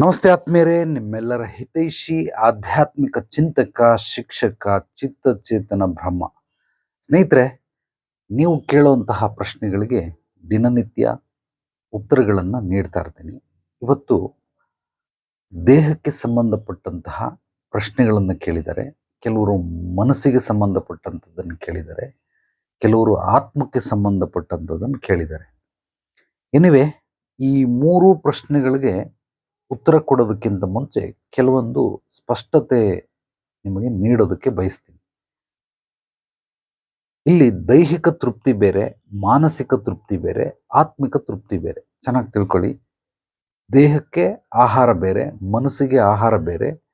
ನಮಸ್ತೆ ಆತ್ಮೀಯರೇ, ನಿಮ್ಮೆಲ್ಲರ ಹಿತೈಷಿ, ಆಧ್ಯಾತ್ಮಿಕ ಚಿಂತಕ, ಶಿಕ್ಷಕ, ಚಿತ್ತಚೇತನ ಬ್ರಹ್ಮ. ಸ್ನೇಹಿತರೆ, ನೀವು ಕೇಳುವಂತಹ ಪ್ರಶ್ನೆಗಳಿಗೆ ದಿನನಿತ್ಯ ಉತ್ತರಗಳನ್ನು ನೀಡ್ತಾ ಇರ್ತೀನಿ. ಇವತ್ತು ದೇಹಕ್ಕೆ ಸಂಬಂಧಪಟ್ಟಂತಹ ಪ್ರಶ್ನೆಗಳನ್ನು ಕೇಳಿದ್ದಾರೆ ಕೆಲವರು ಮನಸ್ಸಿಗೆ ಸಂಬಂಧಪಟ್ಟಂಥದ್ದನ್ನು ಕೇಳಿದ್ದಾರೆ ಕೆಲವರು ಆತ್ಮಕ್ಕೆ ಸಂಬಂಧಪಟ್ಟಂಥದ್ದನ್ನು ಕೇಳಿದ್ದಾರೆ ಎನಿವೆ, ಈ ಮೂರು ಪ್ರಶ್ನೆಗಳಿಗೆ ಉತ್ತರ ಕೊಡೋದಕ್ಕಿಂತ ಮುಂಚೆ ಕೆಲವೊಂದು ಸ್ಪಷ್ಟತೆ ನಿಮಗೆ ನೀಡೋದಕ್ಕೆ ಬಯಸ್ತೀನಿ. ಇಲ್ಲಿ ದೈಹಿಕ ತೃಪ್ತಿ ಬೇರೆ, ಮಾನಸಿಕ ತೃಪ್ತಿ ಬೇರೆ, ಆತ್ಮಿಕ ತೃಪ್ತಿ ಬೇರೆ. ಚೆನ್ನಾಗಿ ತಿಳ್ಕೊಳ್ಳಿ. ದೇಹಕ್ಕೆ ಆಹಾರ ಬೇರೆ, ಮನಸ್ಸಿಗೆ ಆಹಾರ ಬೇರೆ,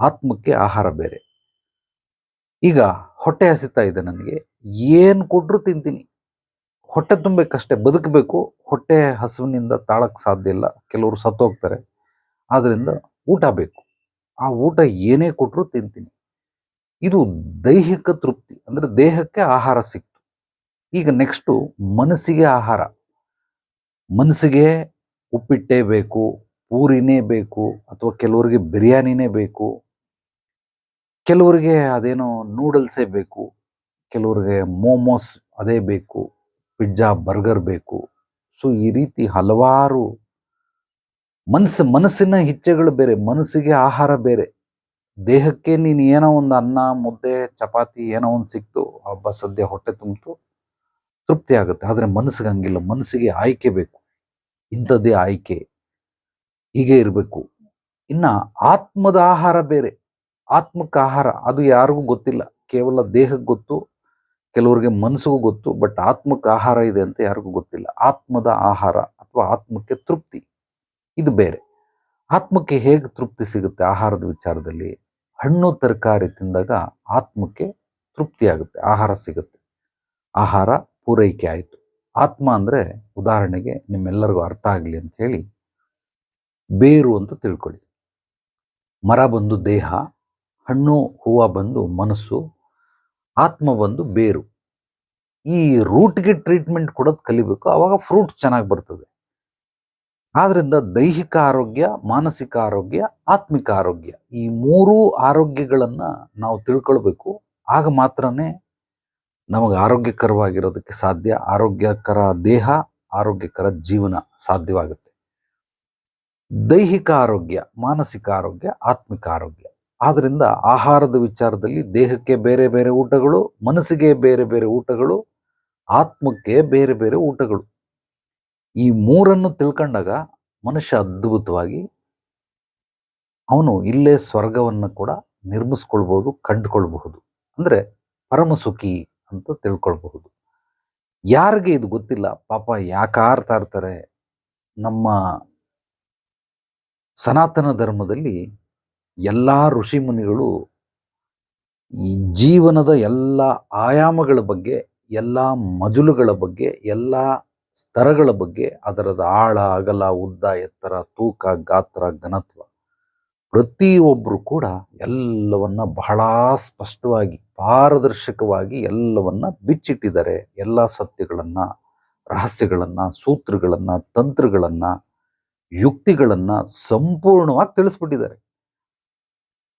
ಆತ್ಮಕ್ಕೆ ಆಹಾರ ಬೇರೆ. ಈಗ ಹೊಟ್ಟೆ ಹಸಿತಾ ಇದೆ ನನಗೆ. ಏನು ಕೊಟ್ಟರು ತಿಂತೀನಿ. ಹೊಟ್ಟೆ ತುಂಬಬೇಕಷ್ಟೇ. ಬದುಕಬೇಕು. ಹೊಟ್ಟೆ ಹಸುವಿನಿಂದ ತಾಳಕ್ಕೆ ಸಾಧ್ಯ ಇಲ್ಲ. ಕೆಲವರು ಸತ್ತೋಗ್ತಾರೆ. ಆದ್ರಿಂದ ಊಟ ಬೇಕು. ಆ ಊಟ ಏನೇ ಕೊಟ್ಟರೂ ತಿಂತೀನಿ. ಇದು ದೈಹಿಕ ತೃಪ್ತಿ, ಅಂದರೆ ದೇಹಕ್ಕೆ ಆಹಾರ ಸಿಕ್ತು. ಈಗ ನೆಕ್ಸ್ಟು ಮನಸ್ಸಿಗೆ ಆಹಾರ. ಮನಸ್ಸಿಗೆ ಉಪ್ಪಿಟ್ಟೇ ಬೇಕು, ಪೂರಿನೇ ಬೇಕು, ಅಥವಾ ಕೆಲವರಿಗೆ ಬಿರಿಯಾನಿನೇ ಬೇಕು. ಕೆಲವರಿಗೆ ಅದೇನೋ ನೂಡಲ್ಸೇ ಬೇಕು. ಕೆಲವರಿಗೆ ಮೋಮೋಸ್ ಅದೇ ಬೇಕು. ಪಿಜ್ಜಾ, ಬರ್ಗರ್ ಬೇಕು. ಸೊ ಈ ರೀತಿ ಹಲವಾರು ಮನಸ್ಸು, ಮನಸ್ಸಿನ ಇಚ್ಛೆಗಳು ಬೇರೆ, ಮನಸ್ಸಿಗೆ ಆಹಾರ ಬೇರೆ. ದೇಹಕ್ಕೆ ನೀನು ಏನೋ ಒಂದು ಅನ್ನ, ಮುದ್ದೆ, ಚಪಾತಿ ಏನೋ ಒಂದು ಸಿಕ್ತು ಹಬ್ಬ ಸದ್ಯ ಹೊಟ್ಟೆ ತುಂಬಿತು, ತೃಪ್ತಿ ಆಗುತ್ತೆ. ಆದರೆ ಮನಸ್ಸಿಗೆ ಹಂಗಿಲ್ಲ. ಮನಸ್ಸಿಗೆ ಆಯ್ಕೆ ಬೇಕು. ಇಂಥದ್ದೇ ಆಯ್ಕೆ. ಹೀಗೆ ಇರಬೇಕು. ಇನ್ನು ಆತ್ಮದ ಆಹಾರ ಬೇರೆ. ಆತ್ಮಕ್ಕೆ ಆಹಾರ, ಅದು ಯಾರಿಗೂ ಗೊತ್ತಿಲ್ಲ. ಕೇವಲ ದೇಹಕ್ಕೆ ಗೊತ್ತು, ಕೆಲವರಿಗೆ ಮನಸ್ಸಿಗೂ ಗೊತ್ತು, ಬಟ್ ಆತ್ಮಕ್ಕೆ ಆಹಾರ ಇದೆ ಅಂತ ಯಾರಿಗೂ ಗೊತ್ತಿಲ್ಲ. ಆತ್ಮದ ಆಹಾರ ಅಥವಾ ಆತ್ಮಕ್ಕೆ ತೃಪ್ತಿ. ಇದು ಬೇರೆ. ಆತ್ಮಕ್ಕೆ ಹೇಗೆ ತೃಪ್ತಿ ಸಿಗುತ್ತೆ ಆಹಾರದ ವಿಚಾರದಲ್ಲಿ? ಹಣ್ಣು ತರಕಾರಿ ತಿಂದಾಗ ಆತ್ಮಕ್ಕೆ ತೃಪ್ತಿ ಆಗುತ್ತೆ, ಆಹಾರ ಸಿಗುತ್ತೆ. ಆಹಾರ ಪೂರೈಕೆ ಆಯಿತು. ಆತ್ಮ ಅಂದರೆ ಉದಾಹರಣೆಗೆ ನಿಮ್ಮೆಲ್ಲರಿಗೂ ಅರ್ಥ ಆಗಲಿ ಅಂತ ಹೇಳಿ ಬೇರು ಅಂತ ತಿಳ್ಕೊಳ್ಳಿ. ಮರ ಬಂದು ದೇಹ, ಹಣ್ಣು, ಹೂವು ಬಂದು ಮನಸ್ಸು, ಆತ್ಮ ಬಂದು ಬೇರು. ಈ ರೂಟ್ಗೆ ಟ್ರೀಟ್ಮೆಂಟ್ ಕೊಡೋದು ಕಲಿಬೇಕು ಆವಾಗ ಫ್ರೂಟ್ ಚೆನ್ನಾಗಿ ಬರ್ತದೆ. ಆದ್ರಿಂದ ದೈಹಿಕ ಆರೋಗ್ಯ, ಮಾನಸಿಕ ಆರೋಗ್ಯ, ಆತ್ಮಿಕ ಆರೋಗ್ಯ ಈ ಮೂರೂ ಆರೋಗ್ಯಗಳನ್ನ ನಾವು ತಿಳ್ಕೊಳ್ಬೇಕು. ಆಗ ಮಾತ್ರನೇ ನಮಗೆ ಆರೋಗ್ಯಕರವಾಗಿರೋದಕ್ಕೆ ಸಾಧ್ಯ, ಆರೋಗ್ಯಕರ ದೇಹ, ಆರೋಗ್ಯಕರ ಜೀವನ ಸಾಧ್ಯವಾಗುತ್ತೆ. ದೈಹಿಕ ಆರೋಗ್ಯ, ಮಾನಸಿಕ ಆರೋಗ್ಯ, ಆತ್ಮಿಕ ಆರೋಗ್ಯ. ಆದ್ದರಿಂದ ಆಹಾರದ ವಿಚಾರದಲ್ಲಿ ದೇಹಕ್ಕೆ ಬೇರೆ ಬೇರೆ ಊಟಗಳು, ಮನಸ್ಸಿಗೆ ಬೇರೆ ಬೇರೆ ಊಟಗಳು, ಆತ್ಮಕ್ಕೆ ಬೇರೆ ಬೇರೆ ಊಟಗಳು. ಈ ಮೂರನ್ನು ತಿಳ್ಕೊಂಡಾಗ ಮನುಷ್ಯ ಅದ್ಭುತವಾಗಿ ಅವನು ಇಲ್ಲೇ ಸ್ವರ್ಗವನ್ನು ಕೂಡ ನಿರ್ಮಿಸ್ಕೊಳ್ಬಹುದು ಕಂಡುಕೊಳ್ಬಹುದು. ಅಂದ್ರೆ ಪರಮಸುಖಿ ಅಂತ ತಿಳ್ಕೊಳ್ಬಹುದು. ಯಾರಿಗೆ ಇದು ಗೊತ್ತಿಲ್ಲ? ಪಾಪ ಯಾಕೆ ಆರ್ತಾ ಇರ್ತಾರೆ? ನಮ್ಮ ಸನಾತನ ಧರ್ಮದಲ್ಲಿ ಎಲ್ಲ ಋಷಿ ಮುನಿಗಳು ಈ ಜೀವನದ ಎಲ್ಲ ಆಯಾಮಗಳ ಬಗ್ಗೆ, ಎಲ್ಲ ಮಜಲುಗಳ ಬಗ್ಗೆ, ಎಲ್ಲ ಸ್ತರಗಳ ಬಗ್ಗೆ, ಅದರದ ಆಳ, ಅಗಲ, ಉದ್ದ, ಎತ್ತರ, ತೂಕ, ಗಾತ್ರ, ಘನತ್ವ ಪ್ರತಿಯೊಬ್ಬರು ಕೂಡ ಎಲ್ಲವನ್ನ ಬಹಳ ಸ್ಪಷ್ಟವಾಗಿ, ಪಾರದರ್ಶಕವಾಗಿ ಎಲ್ಲವನ್ನ ಬಿಚ್ಚಿಟ್ಟಿದ್ದಾರೆ. ಎಲ್ಲ ಸತ್ಯಗಳನ್ನ, ರಹಸ್ಯಗಳನ್ನ, ಸೂತ್ರಗಳನ್ನ, ತಂತ್ರಗಳನ್ನ, ಯುಕ್ತಿಗಳನ್ನ ಸಂಪೂರ್ಣವಾಗಿ ತಿಳಿಸ್ಬಿಟ್ಟಿದ್ದಾರೆ.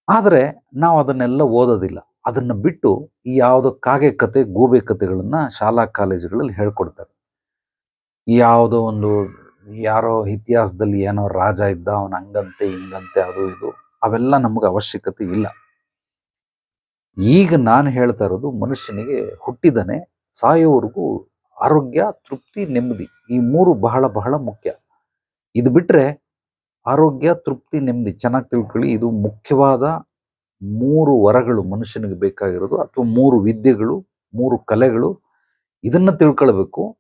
ಆದರೆ ನಾವು ಅದನ್ನೆಲ್ಲ ಓದೋದಿಲ್ಲ. ಅದನ್ನ ಬಿಟ್ಟು ಈ ಯಾವುದೋ ಕಾಗೆ ಕತೆ ಗೂಬೆ ಕಥೆಗಳನ್ನು ಶಾಲಾ, ಕಾಲೇಜುಗಳಲ್ಲಿ ಹೇಳ್ಕೊಡ್ತಾರೆ. ಯಾವುದೋ ಒಂದು ಯಾರೋ ಇತಿಹಾಸದಲ್ಲಿ ಏನೋ ರಾಜ ಇದ್ದ, ಅವನ ಹಂಗಂತೆ, ಹಿಂಗಂತೆ, ಅದು ಇದು, ಅವೆಲ್ಲ ನಮಗೆ ಅವಶ್ಯಕತೆ ಇಲ್ಲ. ಈಗ ನಾನು ಹೇಳ್ತಾ ಇರೋದು ಮನುಷ್ಯನಿಗೆ ಹುಟ್ಟಿದನೆ ಸಾಯೋವರೆಗೂ ಆರೋಗ್ಯ, ತೃಪ್ತಿ, ನೆಮ್ಮದಿ, ಈ ಮೂರು ಬಹಳ ಬಹಳ ಮುಖ್ಯ. ಇದು ಬಿಟ್ರೆ ಆರೋಗ್ಯ, ತೃಪ್ತಿ, ನೆಮ್ಮದಿ ಚೆನ್ನಾಗಿ ತಿಳ್ಕೊಳ್ಳಿ. ಇದು ಮುಖ್ಯವಾದ ಮೂರು ವರಗಳು ಮನುಷ್ಯನಿಗೆ ಬೇಕಾಗಿರೋದು, ಅಥವಾ ಮೂರು ವಿದ್ಯೆಗಳು, ಮೂರು ಕಲೆಗಳು. ಇದನ್ನ ತಿಳ್ಕೊಳ್ಬೇಕು.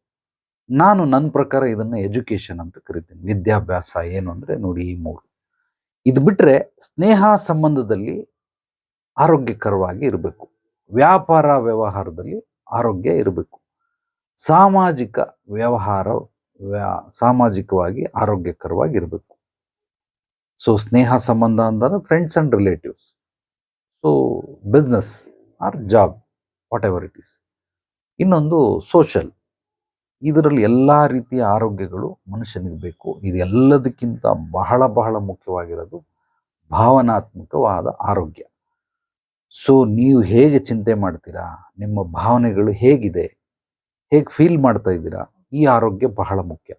ನಾನು ನನ್ನ ಪ್ರಕಾರ ಇದನ್ನ ಎಜುಕೇಶನ್ ಅಂತ ಕರಿತೀನಿ. ವಿದ್ಯಾಭ್ಯಾಸ ಏನು ಅಂದ್ರೆ ನೋಡಿ ಈ ಮೂರು. ಇದು ಬಿಟ್ರೆ ಸ್ನೇಹ ಸಂಬಂಧದಲ್ಲಿ ಆರೋಗ್ಯಕರವಾಗಿ ಇರಬೇಕು. ವ್ಯಾಪಾರ ವ್ಯವಹಾರದಲ್ಲಿ ಆರೋಗ್ಯ ಇರಬೇಕು. ಸಾಮಾಜಿಕ ವ್ಯವಹಾರ ವ್ಯಾ ಸಾಮಾಜಿಕವಾಗಿ ಆರೋಗ್ಯಕರವಾಗಿ ಇರಬೇಕು. ಸೊ ಸ್ನೇಹ ಸಂಬಂಧ ಅಂದರೆ friends and relatives so business or job whatever it is ಇನ್ನೊಂದು ಸೋಷಲ್ ಇದರಲ್ಲಿ ಎಲ್ಲ ರೀತಿಯ ಆರೋಗ್ಯಗಳು ಮನುಷ್ಯನಿಗೆ ಬೇಕು. ಇದೆಲ್ಲದಕ್ಕಿಂತ ಬಹಳ ಬಹಳ ಮುಖ್ಯವಾಗಿರೋದು ಭಾವನಾತ್ಮಕವಾದ ಆರೋಗ್ಯ. ಸೊ ನೀವು ಹೇಗೆ ಚಿಂತೆ ಮಾಡ್ತೀರಾ? ನಿಮ್ಮ ಭಾವನೆಗಳು ಹೇಗಿದೆ? ಹೇಗೆ ಫೀಲ್ ಮಾಡ್ತಾ ಇದ್ದೀರಾ? ಈ ಆರೋಗ್ಯ ಬಹಳ ಮುಖ್ಯ.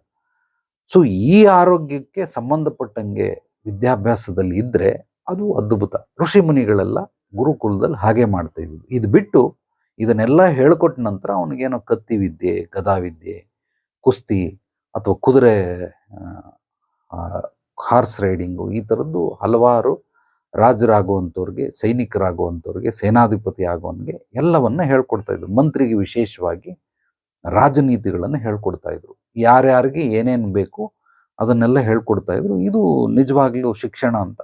ಸೊ ಈ ಆರೋಗ್ಯಕ್ಕೆ ಸಂಬಂಧಪಟ್ಟಂಗೆ ವಿದ್ಯಾಭ್ಯಾಸದಲ್ಲಿ ಇದ್ದರೆ ಅದು ಅದ್ಭುತ. ಋಷಿ ಮುನಿಗಳೆಲ್ಲ ಗುರುಕುಲದಲ್ಲಿ ಹಾಗೆ ಮಾಡ್ತಾ ಇದ್ರು ಇದು ಬಿಟ್ಟು ಇದನ್ನೆಲ್ಲ ಹೇಳ್ಕೊಟ್ಟ ನಂತರ ಅವನಿಗೇನೋ ಕತ್ತಿ ವಿದ್ಯೆ ಗದಾ ವಿದ್ಯೆ ಕುಸ್ತಿ ಅಥವಾ ಕುದುರೆ ಹಾರ್ಸ್ ರೈಡಿಂಗು ಈ ಥರದ್ದು ಹಲವಾರು ರಾಜರಾಗುವಂಥವ್ರಿಗೆ, ಸೈನಿಕರಾಗುವಂಥವ್ರಿಗೆ ಸೇನಾಧಿಪತಿ ಆಗುವವನಿಗೆ ಎಲ್ಲವನ್ನ ಹೇಳ್ಕೊಡ್ತಾ ಇದ್ರು. ಮಂತ್ರಿಗೆ ವಿಶೇಷವಾಗಿ ರಾಜನೀತಿಗಳನ್ನು ಹೇಳ್ಕೊಡ್ತಾ ಇದ್ರು. ಯಾರ್ಯಾರಿಗೆ ಏನೇನು ಬೇಕು ಅದನ್ನೆಲ್ಲ ಹೇಳ್ಕೊಡ್ತಾ ಇದ್ರು. ಇದು ನಿಜವಾಗ್ಲೂ ಶಿಕ್ಷಣ ಅಂತ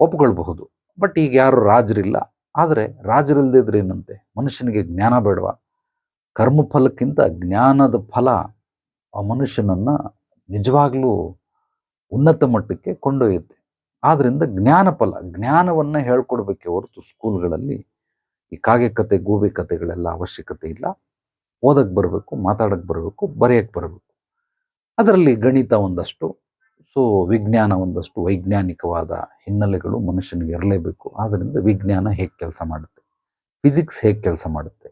ಒಪ್ಕೊಳ್ಬಹುದು. ಬಟ್ ಈಗ ಯಾರು ರಾಜರಿಲ್ಲ. ಆದರೆ ರಾಜರಿಲ್ದಿದ್ರೆ ಏನಂತೆ? ಮನುಷ್ಯನಿಗೆ ಜ್ಞಾನ ಬೇಡವಾ? ಕರ್ಮಫಲಕ್ಕಿಂತ ಜ್ಞಾನದ ಫಲ ಆ ಮನುಷ್ಯನನ್ನು ನಿಜವಾಗ್ಲೂ ಉನ್ನತ ಮಟ್ಟಕ್ಕೆ ಕೊಂಡೊಯ್ಯುತ್ತೆ. ಆದ್ದರಿಂದ ಜ್ಞಾನ ಫಲ, ಜ್ಞಾನವನ್ನು ಹೇಳ್ಕೊಡ್ಬೇಕೆ ಹೊರತು ಸ್ಕೂಲ್ಗಳಲ್ಲಿ ಈ ಕಾಗೆ ಕತೆ, ಗೂಬೆ ಕತೆಗಳೆಲ್ಲ ಅವಶ್ಯಕತೆ ಇಲ್ಲ. ಓದಕ್ಕೆ ಬರಬೇಕು ಮಾತಾಡಕ್ಕೆ ಬರಬೇಕು ಬರೆಯಕ್ಕೆ ಬರಬೇಕು. ಅದರಲ್ಲಿ ಗಣಿತ ಒಂದಷ್ಟು ಸೊ ವಿಜ್ಞಾನ ಒಂದಷ್ಟು ವೈಜ್ಞಾನಿಕವಾದ ಹಿನ್ನೆಲೆಗಳು ಮನುಷ್ಯನಿಗೆ ಇರಲೇಬೇಕು. ಆದ್ದರಿಂದ ವಿಜ್ಞಾನ ಹೇಗೆ ಕೆಲಸ ಮಾಡುತ್ತೆ? ಫಿಸಿಕ್ಸ್ ಹೇಗೆ ಕೆಲಸ ಮಾಡುತ್ತೆ?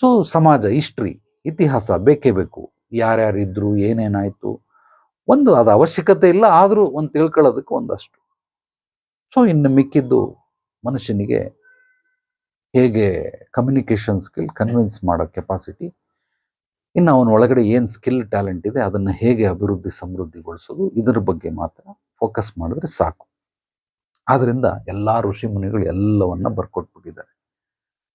ಸೊ ಸಮಾಜ ಹಿಸ್ಟ್ರಿ ಇತಿಹಾಸ ಬೇಕೇ ಬೇಕು. ಯಾರ್ಯಾರಿದ್ರು, ಏನೇನಾಯಿತು? ಒಂದು ಅದು ಅವಶ್ಯಕತೆ ಇಲ್ಲ, ಆದರೂ ಒಂದು ತಿಳ್ಕೊಳ್ಳೋದಕ್ಕೆ ಒಂದಷ್ಟು. ಸೊ ಇನ್ನು ಮಿಕ್ಕಿದ್ದು ಮನುಷ್ಯನಿಗೆ ಹೇಗೆ ಕಮ್ಯುನಿಕೇಷನ್ ಸ್ಕಿಲ್ ಕನ್ವಿನ್ಸ್ ಮಾಡೋ ಕೆಪಾಸಿಟಿ ಇನ್ನು ಅವನ ಒಳಗಡೆ ಏನು ಸ್ಕಿಲ್ ಟ್ಯಾಲೆಂಟ್ ಇದೆ, ಅದನ್ನು ಹೇಗೆ ಅಭಿವೃದ್ಧಿ, ಸಮೃದ್ಧಿಗೊಳಿಸೋದು, ಇದರ ಬಗ್ಗೆ ಮಾತ್ರ ಫೋಕಸ್ ಮಾಡಿದ್ರೆ ಸಾಕು. ಆದ್ದರಿಂದ ಎಲ್ಲ ಋಷಿ ಮುನಿಗಳು ಎಲ್ಲವನ್ನ ಬರ್ಕೊಟ್ಬಿಟ್ಟಿದ್ದಾರೆ.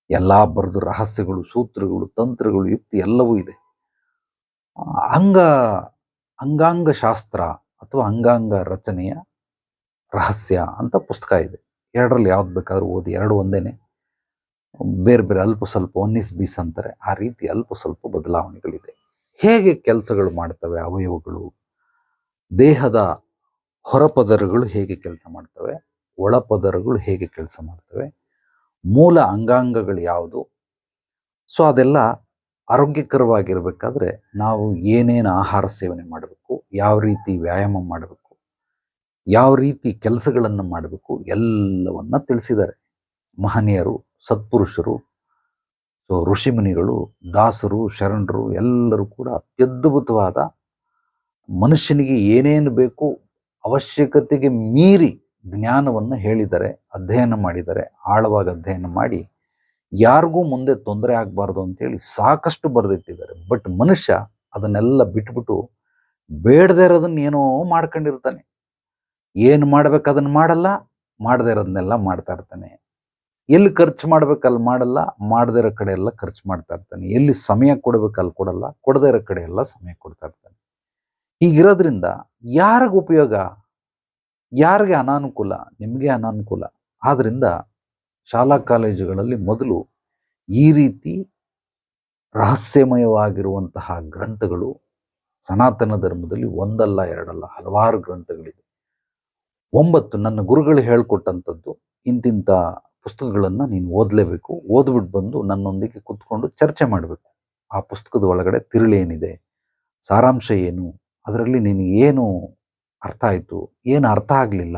ಎಲ್ಲ ಬರೆದು ರಹಸ್ಯಗಳು, ಸೂತ್ರಗಳು, ತಂತ್ರಗಳು, ಯುಕ್ತಿ ಎಲ್ಲವೂ ಇದೆ. ಅಂಗ, ಅಂಗಾಂಗ ಶಾಸ್ತ್ರ ಅಥವಾ ಅಂಗಾಂಗ ರಚನೆಯ ರಹಸ್ಯ ಅಂತ ಪುಸ್ತಕ ಇದೆ. ಎರಡರಲ್ಲಿ ಯಾವ್ದು ಬೇಕಾದರೂ ಓದಿ, ಎರಡು ಒಂದೇನೆ. ಬೇರೆ ಬೇರೆ ಅಲ್ಪ ಸ್ವಲ್ಪ ಒನ್ನಿಸ್ ಬೀಸ್ ಅಂತಾರೆ. ಆ ರೀತಿ ಅಲ್ಪ ಸ್ವಲ್ಪ ಬದಲಾವಣೆಗಳಿದೆ. ಹೇಗೆ ಕೆಲಸಗಳು ಮಾಡ್ತವೆ, ಅವಯವಗಳು, ದೇಹದ ಹೊರಪದರಗಳು ಹೇಗೆ ಕೆಲಸ ಮಾಡ್ತವೆ, ಒಳಪದರಗಳು ಹೇಗೆ ಕೆಲಸ ಮಾಡ್ತವೆ, ಮೂಲ ಅಂಗಾಂಗಗಳು ಯಾವುದು? ಸೊ ಅದೆಲ್ಲ ಆರೋಗ್ಯಕರವಾಗಿರಬೇಕಾದ್ರೆ ನಾವು ಏನೇನು ಆಹಾರ ಸೇವನೆ ಮಾಡಬೇಕು, ಯಾವ ರೀತಿ ವ್ಯಾಯಾಮ ಮಾಡಬೇಕು, ಯಾವ ರೀತಿ ಕೆಲಸಗಳನ್ನು ಮಾಡಬೇಕು, ಎಲ್ಲವನ್ನ ತಿಳಿಸಿದ್ದಾರೆ ಮಹನೀಯರು. ಸತ್ಪುರುಷರು ಸೊ ಋಷಿಮುನಿಗಳು, ದಾಸರು, ಶರಣರು ಎಲ್ಲರೂ ಕೂಡ ಅತ್ಯದ್ಭುತವಾದ ಮನುಷ್ಯನಿಗೆ ಏನೇನು ಬೇಕು ಅವಶ್ಯಕತೆಗೆ ಮೀರಿ ಜ್ಞಾನವನ್ನು ಹೇಳಿದ್ದಾರೆ ಅಧ್ಯಯನ ಮಾಡಿದ್ದಾರೆ ಆಳವಾಗಿ ಅಧ್ಯಯನ ಮಾಡಿ, ಯಾರಿಗೂ ಮುಂದೆ ತೊಂದರೆ ಆಗಬಾರ್ದು ಅಂತೇಳಿ ಸಾಕಷ್ಟು ಬರೆದಿಟ್ಟಿದ್ದಾರೆ. ಬಟ್ ಮನುಷ್ಯ ಅದನ್ನೆಲ್ಲ ಬಿಟ್ಬಿಟ್ಟು ಬೇಡದೇ ಇರೋದನ್ನ ಏನೋ ಮಾಡ್ಕೊಂಡಿರ್ತಾನೆ. ಏನು ಮಾಡ್ಬೇಕು ಅದನ್ನ ಮಾಡಲ್ಲ, ಮಾಡದೇ ಇರೋದನ್ನೆಲ್ಲ ಮಾಡ್ತಾ ಇರ್ತಾನೆ. ಎಲ್ಲಿ ಖರ್ಚು ಮಾಡ್ಬೇಕು ಅಲ್ಲಿ ಮಾಡಲ್ಲ, ಮಾಡದೇ ಇರೋ ಕಡೆ ಎಲ್ಲ ಖರ್ಚು ಮಾಡ್ತಾ ಇರ್ತಾನೆ. ಎಲ್ಲಿ ಸಮಯ ಕೊಡ್ಬೇಕು ಅಲ್ಲಿ ಕೊಡಲ್ಲ, ಕೊಡದೇ ಇರೋ ಕಡೆ ಎಲ್ಲ ಸಮಯ ಕೊಡ್ತಾ ಇರ್ತಾನೆ. ಹೀಗಿರೋದ್ರಿಂದ ಯಾರಿಗ ಉಪಯೋಗ? ಯಾರಿಗೆ ಅನಾನುಕೂಲ? ನಿಮಗೆ ಅನಾನುಕೂಲ. ಆದ್ದರಿಂದ ಶಾಲಾ ಕಾಲೇಜುಗಳಲ್ಲಿ ಮೊದಲು ಈ ರೀತಿ ರಹಸ್ಯಮಯವಾಗಿರುವಂತಹ ಗ್ರಂಥಗಳು ಸನಾತನ ಧರ್ಮದಲ್ಲಿ ಒಂದಲ್ಲ ಎರಡಲ್ಲ, ಹಲವಾರು ಗ್ರಂಥಗಳಿದೆ ಒಂಬತ್ತು ನನ್ನ ಗುರುಗಳು ಹೇಳ್ಕೊಟ್ಟಂಥದ್ದು ಇಂತಿಂಥ ಪುಸ್ತಕಗಳನ್ನು ನೀನು ಓದಲೇಬೇಕು. ಓದ್ಬಿಟ್ಟು ಬಂದು ನನ್ನೊಂದಿಗೆ ಕೂತ್ಕೊಂಡು ಚರ್ಚೆ ಮಾಡಬೇಕು. ಆ ಪುಸ್ತಕದ ಒಳಗಡೆ ತಿರುಳೇನಿದೆ ಸಾರಾಂಶ ಏನು? ಅದರಲ್ಲಿ ನಿನಗೆ ಏನು ಅರ್ಥ ಆಯಿತು? ಏನು ಅರ್ಥ ಆಗಲಿಲ್ಲ?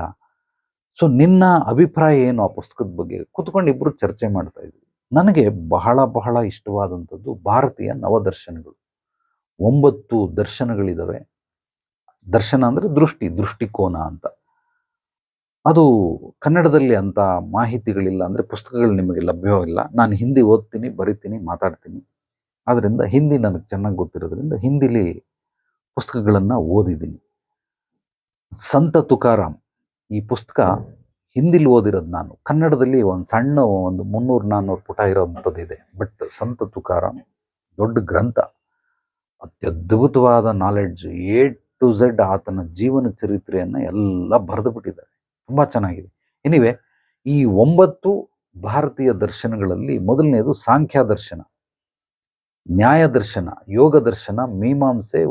ಸೊ ನಿನ್ನ ಅಭಿಪ್ರಾಯ ಏನು ಆ ಪುಸ್ತಕದ ಬಗ್ಗೆ? ಕೂತ್ಕೊಂಡು ಇಬ್ಬರು ಚರ್ಚೆ ಮಾಡ್ತಾ ಇದ್ವಿ. ನನಗೆ ಬಹಳ ಬಹಳ ಇಷ್ಟವಾದಂಥದ್ದು ಭಾರತೀಯ ನವದರ್ಶನಗಳು. ಒಂಬತ್ತು ದರ್ಶನಗಳಿದ್ದಾವೆ ದರ್ಶನ ಅಂದರೆ ದೃಷ್ಟಿ, ದೃಷ್ಟಿಕೋನ ಅಂತ. ಅದು ಕನ್ನಡದಲ್ಲಿ ಅಂತ ಮಾಹಿತಿಗಳಿಲ್ಲ ಅಂದರೆ ಪುಸ್ತಕಗಳು ನಿಮಗೆ ಲಭ್ಯವಿಲ್ಲ. ನಾನು ಹಿಂದಿ ಓದ್ತೀನಿ, ಬರಿತೀನಿ, ಮಾತಾಡ್ತೀನಿ. ಆದ್ದರಿಂದ ಹಿಂದಿ ನನಗೆ ಚೆನ್ನಾಗಿ ಗೊತ್ತಿರೋದ್ರಿಂದ ಹಿಂದಿಲಿ ಪುಸ್ತಕಗಳನ್ನು ಓದಿದ್ದೀನಿ. ಸಂತ ತುಕಾರಾಮ್ ಈ ಪುಸ್ತಕ ಹಿಂದಿಲಿ ಓದಿರೋದು ನಾನು. ಕನ್ನಡದಲ್ಲಿ ಒಂದು ಸಣ್ಣ ಒಂದು ಮುನ್ನೂರು ನಾನ್ನೂರು ಪುಟ ಇರೋವಂಥದ್ದಿದೆ ಬಟ್ ಸಂತ ತುಕಾರಾಮ್ ದೊಡ್ಡ ಗ್ರಂಥ. ಅತ್ಯದ್ಭುತವಾದ ನಾಲೆಡ್ಜ್ ಎ ಟು ಝೆಡ್ ಆತನ ಜೀವನ ಚರಿತ್ರೆಯನ್ನು ಎಲ್ಲ ಬರೆದು ಬಿಟ್ಟಿದ್ದಾರೆ. ತುಂಬ ಚೆನ್ನಾಗಿದೆ. ಎನಿವೆ ಈ ಒಂಬತ್ತು ಭಾರತೀಯ ದರ್ಶನಗಳಲ್ಲಿ ಮೊದಲನೇದು ಸಾಂಖ್ಯ ದರ್ಶನ, ನ್ಯಾಯ ದರ್ಶನ, ಯೋಗ ದರ್ಶನ, ಮೀಮಾಂಸೆ,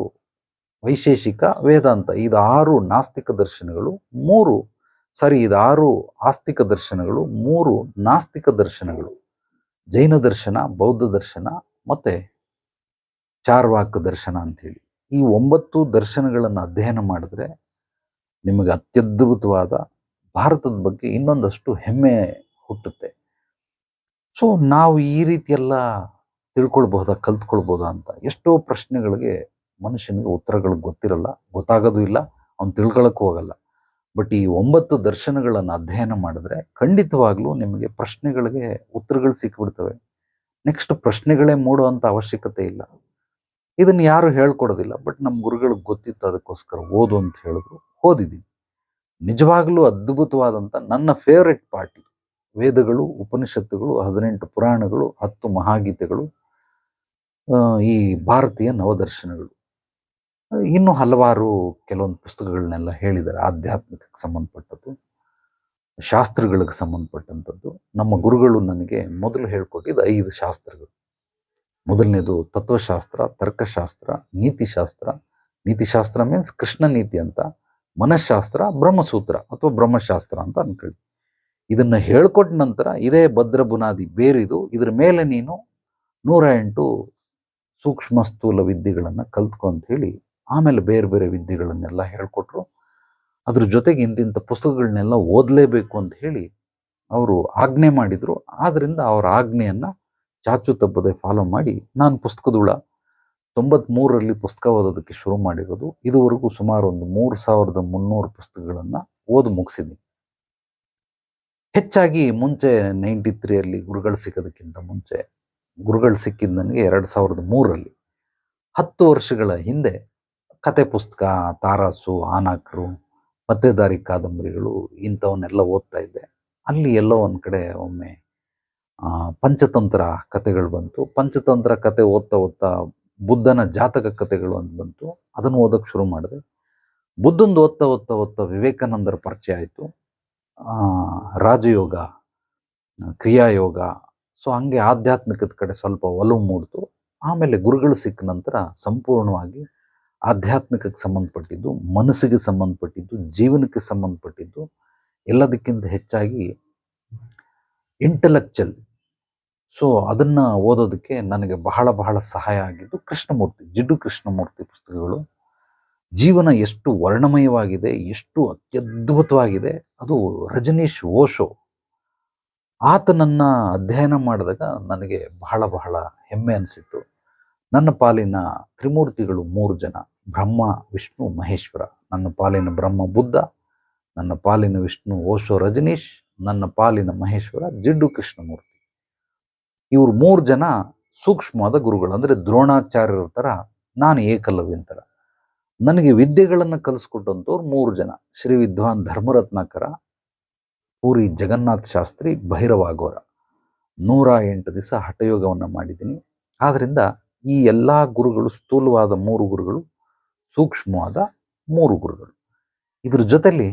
ವೈಶೇಷಿಕ, ವೇದಾಂತ ಇದು ಆರು ನಾಸ್ತಿಕ ದರ್ಶನಗಳು, ಮೂರು ಸಾರಿ ಇದು ಆರು ಆಸ್ತಿಕ ದರ್ಶನಗಳು, ಮೂರು ನಾಸ್ತಿಕ ದರ್ಶನಗಳು, ಜೈನ ದರ್ಶನ, ಬೌದ್ಧ ದರ್ಶನ ಮತ್ತೆ ಚಾರ್ವಾಕ ದರ್ಶನ ಅಂಥೇಳಿ. ಈ ಒಂಬತ್ತು ದರ್ಶನಗಳನ್ನು ಅಧ್ಯಯನ ಮಾಡಿದ್ರೆ ನಿಮಗೆ ಅತ್ಯದ್ಭುತವಾದ ಭಾರತದ ಬಗ್ಗೆ ಇನ್ನೊಂದಷ್ಟು ಹೆಮ್ಮೆ ಹುಟ್ಟುತ್ತೆ. ಸೊ ನಾವು ಈ ರೀತಿಯೆಲ್ಲ ತಿಳ್ಕೊಳ್ಬಹುದಾ ಕಲ್ತ್ಕೊಳ್ಬೋದಾ ಅಂತ ಎಷ್ಟೋ ಪ್ರಶ್ನೆಗಳಿಗೆ ಮನುಷ್ಯನಿಗೆ ಉತ್ತರಗಳು ಗೊತ್ತಿರಲ್ಲ, ಗೊತ್ತಾಗೋದು ಇಲ್ಲ, ಅವ್ನು ತಿಳ್ಕೊಳಕ್ಕೂ ಹೋಗಲ್ಲ ಬಟ್ ಈ ಒಂಬತ್ತು ದರ್ಶನಗಳನ್ನು ಅಧ್ಯಯನ ಮಾಡಿದ್ರೆ ಖಂಡಿತವಾಗ್ಲೂ ನಿಮಗೆ ಪ್ರಶ್ನೆಗಳಿಗೆ ಉತ್ತರಗಳು ಸಿಕ್ಬಿಡ್ತವೆ. ನೆಕ್ಸ್ಟ್ ಪ್ರಶ್ನೆಗಳೇ ಮೂಡುವಂಥ ಅವಶ್ಯಕತೆ ಇಲ್ಲ. ಇದನ್ನು ಯಾರು ಹೇಳ್ಕೊಡೋದಿಲ್ಲ ಬಟ್ ನಮ್ಮ ಗುರುಗಳಿಗೆ ಗೊತ್ತಿತ್ತು ಅದಕ್ಕೋಸ್ಕರ ಓದು ಅಂತ ಹೇಳಿದ್ರು, ಓದಿದ್ದೀನಿ. ನಿಜವಾಗ್ಲೂ ಅದ್ಭುತವಾದಂಥ ನನ್ನ ಫೇವ್ರೆಟ್ ಪಾರ್ಟಿ ವೇದಗಳು, ಉಪನಿಷತ್ತುಗಳು, ಹದಿನೆಂಟು ಪುರಾಣಗಳು, ಹತ್ತು ಮಹಾಗೀತೆಗಳು ಈ ಭಾರತೀಯ ನವದರ್ಶನಗಳು. ಇನ್ನು ಹಲವಾರು ಕೆಲವೊಂದು ಪುಸ್ತಕಗಳನ್ನೆಲ್ಲ ಹೇಳಿದ್ದಾರೆ. ಆಧ್ಯಾತ್ಮಿಕಕ್ಕೆ ಸಂಬಂಧಪಟ್ಟದ್ದು, ಶಾಸ್ತ್ರಗಳಿಗೆ ಸಂಬಂಧಪಟ್ಟಂಥದ್ದು. ನಮ್ಮ ಗುರುಗಳು ನನಗೆ ಮೊದಲು ಹೇಳ್ಕೊಟ್ಟಿದ್ದು ಐದು ಶಾಸ್ತ್ರಗಳು. ಮೊದಲನೇದು ತತ್ವಶಾಸ್ತ್ರ, ತರ್ಕಶಾಸ್ತ್ರ, ನೀತಿಶಾಸ್ತ್ರ. ನೀತಿಶಾಸ್ತ್ರ ಮೀನ್ಸ್ ಕೃಷ್ಣ ನೀತಿ ಅಂತ. ಮನಃಶಾಸ್ತ್ರ, ಬ್ರಹ್ಮಸೂತ್ರ ಅಥವಾ ಬ್ರಹ್ಮಶಾಸ್ತ್ರ ಅಂತ ಅನ್ಕೊಳ್ಳಿ. ಇದನ್ನ ಹೇಳ್ಕೊಟ್ಟ ನಂತರ ಇದೇ ಭದ್ರ ಬುನಾದಿ ಬೇರಿದು, ಇದ್ರ ಮೇಲೆ ನೀನು ನೂರ ಎಂಟು ಸೂಕ್ಷ್ಮ ಸ್ಥೂಲ ವಿದ್ಯೆಗಳನ್ನು ಕಲ್ತ್ಕೊ ಅಂತ ಹೇಳಿ, ಆಮೇಲೆ ಬೇರೆ ಬೇರೆ ವಿದ್ಯೆಗಳನ್ನೆಲ್ಲ ಹೇಳ್ಕೊಟ್ರು. ಅದ್ರ ಜೊತೆಗೆ ಇಂತಿಂಥ ಪುಸ್ತಕಗಳನ್ನೆಲ್ಲ ಓದಲೇಬೇಕು ಅಂತ ಹೇಳಿ ಅವರು ಆಜ್ಞೆ ಮಾಡಿದ್ರು. ಆದ್ದರಿಂದ ಅವರ ಆಜ್ಞೆಯನ್ನ ಚಾಚು ತಪ್ಪದೆ ಫಾಲೋ ಮಾಡಿ, ನಾನು ಪುಸ್ತಕದುಳ ತೊಂಬತ್ಮೂರರಲ್ಲಿ ಪುಸ್ತಕ ಓದೋದಕ್ಕೆ ಶುರು ಮಾಡಿರೋದು. ಇದುವರೆಗೂ ಸುಮಾರು ಒಂದು ಮೂರು ಸಾವಿರದ ಮುನ್ನೂರು ಪುಸ್ತಕಗಳನ್ನು ಓದು ಮುಗಿಸಿದ್ದೀನಿ. ಹೆಚ್ಚಾಗಿ ಮುಂಚೆ ನೈಂಟಿ ತ್ರೀಯಲ್ಲಿ ಗುರುಗಳು ಸಿಕ್ಕೋದಕ್ಕಿಂತ ಮುಂಚೆ, ಗುರುಗಳು ಸಿಕ್ಕಿದ್ದು ನನಗೆ ಎರಡು ಸಾವಿರದ ಮೂರರಲ್ಲಿ. ಹತ್ತು ವರ್ಷಗಳ ಹಿಂದೆ ಕತೆ ಪುಸ್ತಕ, ತಾರಾಸು ಆನಾಕರು ಪತ್ತೆದಾರಿ ಕಾದಂಬರಿಗಳು ಇಂಥವನ್ನೆಲ್ಲ ಓದ್ತಾ ಇದ್ದೆ. ಅಲ್ಲಿ ಎಲ್ಲೋ ಒಂದು ಕಡೆ ಒಮ್ಮೆ ಪಂಚತಂತ್ರ ಕತೆಗಳು ಬಂತು. ಪಂಚತಂತ್ರ ಕತೆ ಓದ್ತಾ ಓದ್ತಾ ಬುದ್ಧನ ಜಾತಕ ಕಥೆಗಳು ಅಂತ ಬಂತು. ಅದನ್ನು ಓದೋಕ್ಕೆ ಶುರು ಮಾಡಿದೆ. ಬುದ್ಧಂದು ಓದ್ತಾ ಓದ್ತಾ ಓದ್ತಾ ವಿವೇಕಾನಂದರ ಪರಿಚಯ ಆಯಿತು. ರಾಜಯೋಗ, ಕ್ರಿಯಾಯೋಗ, ಸೊ ಹಂಗೆ ಆಧ್ಯಾತ್ಮಿಕದ ಕಡೆ ಸ್ವಲ್ಪ ಒಲವು ಮೂಡ್ತು. ಆಮೇಲೆ ಗುರುಗಳು ಸಿಕ್ಕ ನಂತರ ಸಂಪೂರ್ಣವಾಗಿ ಆಧ್ಯಾತ್ಮಿಕಕ್ಕೆ ಸಂಬಂಧಪಟ್ಟಿದ್ದು, ಮನಸ್ಸಿಗೆ ಸಂಬಂಧಪಟ್ಟಿದ್ದು, ಜೀವನಕ್ಕೆ ಸಂಬಂಧಪಟ್ಟಿದ್ದು ಎಲ್ಲದಕ್ಕಿಂತ ಹೆಚ್ಚಾಗಿ ಇಂಟಲೆಕ್ಚುಯಲ್ ಸೊ ಅದನ್ನು ಓದೋದಕ್ಕೆ ನನಗೆ ಬಹಳ ಬಹಳ ಸಹಾಯ ಆಗಿದ್ದು ಕೃಷ್ಣಮೂರ್ತಿ, ಜಿಡ್ಡು ಕೃಷ್ಣಮೂರ್ತಿ ಪುಸ್ತಕಗಳು. ಜೀವನ ಎಷ್ಟು ವರ್ಣಮಯವಾಗಿದೆ, ಎಷ್ಟು ಅತ್ಯದ್ಭುತವಾಗಿದೆ, ಅದು ರಜನೀಶ್ ಓಶೋ. ಆತನನ್ನು ಅಧ್ಯಯನ ಮಾಡಿದಾಗ ನನಗೆ ಬಹಳ ಬಹಳ ಹೆಮ್ಮೆ ಅನಿಸಿತ್ತು. ನನ್ನ ಪಾಲಿನ ತ್ರಿಮೂರ್ತಿಗಳು ಮೂರು ಜನ, ಬ್ರಹ್ಮ, ವಿಷ್ಣು, ಮಹೇಶ್ವರ. ನನ್ನ ಪಾಲಿನ ಬ್ರಹ್ಮ ಬುದ್ಧ, ನನ್ನ ಪಾಲಿನ ವಿಷ್ಣು ಓಶೋ ರಜನೀಶ್, ನನ್ನ ಪಾಲಿನ ಮಹೇಶ್ವರ, ಜಿಡ್ಡು ಕೃಷ್ಣಮೂರ್ತಿ. ಇವ್ರು ಮೂರು ಜನ ಸೂಕ್ಷ್ಮವಾದ ಗುರುಗಳು, ಅಂದರೆ ದ್ರೋಣಾಚಾರ್ಯರ ಥರ ನಾನು ಏಕಲವ್ಯನ ನನಗೆ ವಿದ್ಯೆಗಳನ್ನು ಕಲಿಸ್ಕೊಟ್ಟಂಥವ್ರು ಮೂರು ಜನ, ಶ್ರೀ ವಿದ್ವಾನ್ ಧರ್ಮರತ್ನಾಕರ, ಪೂರಿ ಜಗನ್ನಾಥ್ ಶಾಸ್ತ್ರಿ ಭೈರವಾಗೋರ ನೂರ ಎಂಟು ದಿವಸ ಹಠಯೋಗವನ್ನು ಮಾಡಿದ್ದೀನಿ. ಆದ್ದರಿಂದ ಈ ಎಲ್ಲ ಗುರುಗಳು, ಸ್ಥೂಲವಾದ ಮೂರು ಗುರುಗಳು, ಸೂಕ್ಷ್ಮವಾದ ಮೂರು ಗುರುಗಳು. ಇದ್ರ ಜೊತೆಲಿ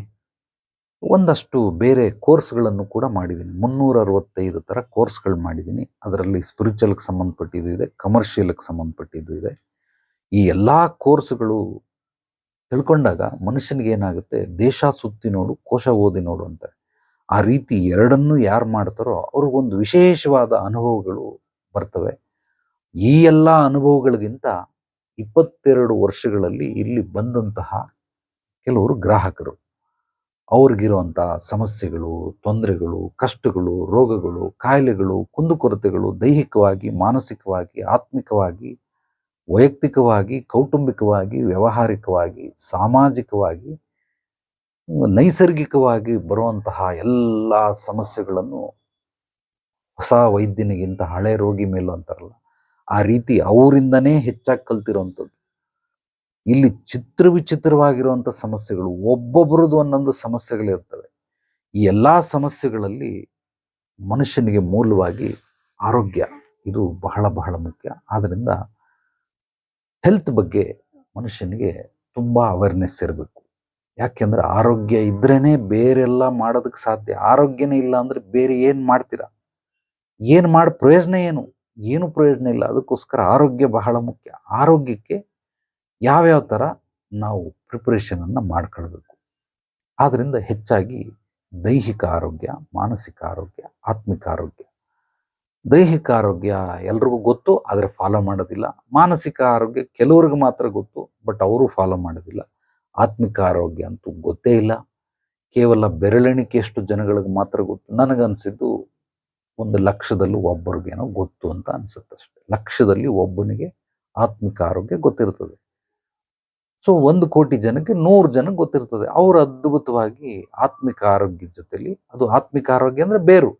ಒಂದಷ್ಟು ಬೇರೆ ಕೋರ್ಸ್ಗಳನ್ನು ಕೂಡ ಮಾಡಿದ್ದೀನಿ. ಮುನ್ನೂರ ಅರವತ್ತೈದು ಥರ ಕೋರ್ಸ್ಗಳು ಮಾಡಿದ್ದೀನಿ. ಅದರಲ್ಲಿ ಸ್ಪಿರಿಚುವಲ್ಗೆ ಸಂಬಂಧಪಟ್ಟಿದ್ದು ಇದೆ, ಕಮರ್ಷಿಯಲ್ಗೆ ಸಂಬಂಧಪಟ್ಟಿದ್ದು ಇದೆ. ಈ ಎಲ್ಲ ಕೋರ್ಸ್ಗಳು ತಿಳ್ಕೊಂಡಾಗ ಮನುಷ್ಯನಿಗೆ ಏನಾಗುತ್ತೆ, ದೇಶ ಸುತ್ತಿ ನೋಡು, ಕೋಶ ಓದಿ ನೋಡು ಅಂತ. ಆ ರೀತಿ ಎರಡನ್ನೂ ಯಾರು ಮಾಡ್ತಾರೋ ಅವ್ರಿಗೊಂದು ವಿಶೇಷವಾದ ಅನುಭವಗಳು ಬರ್ತವೆ. ಈ ಎಲ್ಲ ಅನುಭವಗಳಿಗಿಂತ ಇಪ್ಪತ್ತೆರಡು ವರ್ಷಗಳಲ್ಲಿ ಇಲ್ಲಿ ಬಂದಂತಹ ಕೆಲವರು ಗ್ರಾಹಕರು. ಅವ್ರಿಗಿರುವಂಥ ಸಮಸ್ಯೆಗಳು, ತೊಂದರೆಗಳು, ಕಷ್ಟಗಳು, ರೋಗಗಳು, ಕಾಯಿಲೆಗಳು, ಕುಂದುಕೊರತೆಗಳು ದೈಹಿಕವಾಗಿ, ಮಾನಸಿಕವಾಗಿ, ಆತ್ಮಿಕವಾಗಿ, ವೈಯಕ್ತಿಕವಾಗಿ, ಕೌಟುಂಬಿಕವಾಗಿ, ವ್ಯಾವಹಾರಿಕವಾಗಿ, ಸಾಮಾಜಿಕವಾಗಿ, ನೈಸರ್ಗಿಕವಾಗಿ ಬರುವಂತಹ ಎಲ್ಲ ಸಮಸ್ಯೆಗಳನ್ನು ಹೊಸ ವೈದ್ಯನಿಗಿಂತ ಹಳೆ ರೋಗಿ ಮೇಲೂ ಅಂತಾರಲ್ಲ, ಆ ರೀತಿ ಅವರಿಂದನೇ ಹೆಚ್ಚಾಗಿ ಕಲ್ತಿರೋವಂಥದ್ದು. ಇಲ್ಲಿ ಚಿತ್ರ ವಿಚಿತ್ರವಾಗಿರುವಂಥ ಸಮಸ್ಯೆಗಳು ಒಬ್ಬೊಬ್ಬರದ್ದು ಒಂದೊಂದು ಸಮಸ್ಯೆಗಳಿರ್ತವೆ ಈ ಎಲ್ಲ ಸಮಸ್ಯೆಗಳಲ್ಲಿ ಮನುಷ್ಯನಿಗೆ ಮೂಲವಾಗಿ ಆರೋಗ್ಯ, ಇದು ಬಹಳ ಬಹಳ ಮುಖ್ಯ. ಆದ್ದರಿಂದ ಹೆಲ್ತ್ ಬಗ್ಗೆ ಮನುಷ್ಯನಿಗೆ ತುಂಬ ಅವೇರ್ನೆಸ್ ಇರಬೇಕು. ಯಾಕೆಂದರೆ ಆರೋಗ್ಯ ಇದ್ರೇ ಬೇರೆಲ್ಲ ಮಾಡೋದಕ್ಕೆ ಸಾಧ್ಯ. ಆರೋಗ್ಯನೇ ಇಲ್ಲ ಅಂದರೆ ಬೇರೆ ಏನು ಮಾಡ್ತೀರಾ? ಏನು ಮಾಡಿ ಪ್ರಯೋಜನ ಏನು? ಏನು ಪ್ರಯೋಜನ ಇಲ್ಲ. ಅದಕ್ಕೋಸ್ಕರ ಆರೋಗ್ಯ ಬಹಳ ಮುಖ್ಯ. ಆರೋಗ್ಯಕ್ಕೆ ಯಾವ್ಯಾವ ಥರ ನಾವು ಪ್ರಿಪ್ರೇಷನನ್ನು ಮಾಡ್ಕೊಳ್ಬೇಕು. ಆದ್ದರಿಂದ ಹೆಚ್ಚಾಗಿ ದೈಹಿಕ ಆರೋಗ್ಯ, ಮಾನಸಿಕ ಆರೋಗ್ಯ, ಆತ್ಮಿಕ ಆರೋಗ್ಯ. ದೈಹಿಕ ಆರೋಗ್ಯ ಎಲ್ರಿಗೂ ಗೊತ್ತು, ಆದರೆ ಫಾಲೋ ಮಾಡೋದಿಲ್ಲ. ಮಾನಸಿಕ ಆರೋಗ್ಯ ಕೆಲವ್ರಿಗೆ ಮಾತ್ರ ಗೊತ್ತು ಬಟ್ ಅವರು ಫಾಲೋ ಮಾಡೋದಿಲ್ಲ. ಆತ್ಮಿಕ ಆರೋಗ್ಯ ಅಂತೂ ಗೊತ್ತೇ ಇಲ್ಲ. ಕೇವಲ ಬೆರಳೆಣಿಕೆಯಷ್ಟು ಜನಗಳಿಗೆ ಮಾತ್ರ ಗೊತ್ತು. ನನಗನ್ಸಿದ್ದು ಒಂದು ಲಕ್ಷದಲ್ಲೂ ಒಬ್ಬರಿಗೇನೋ ಗೊತ್ತು ಅಂತ ಅನಿಸುತ್ತಷ್ಟೆ. ಲಕ್ಷದಲ್ಲಿ ಒಬ್ಬನಿಗೆ ಆತ್ಮಿಕ ಆರೋಗ್ಯ ಗೊತ್ತಿರ್ತದೆ. ಸೊ ಒಂದು ಕೋಟಿ ಜನಕ್ಕೆ ನೂರು ಜನಕ್ಕೆ ಗೊತ್ತಿರ್ತದೆ. ಅವರು ಅದ್ಭುತವಾಗಿ ಆತ್ಮಿಕ ಆರೋಗ್ಯದ ಜೊತೆಲಿ, ಅದು ಆತ್ಮಿಕ ಆರೋಗ್ಯ ಅಂದ್ರೆ ಬೇರು.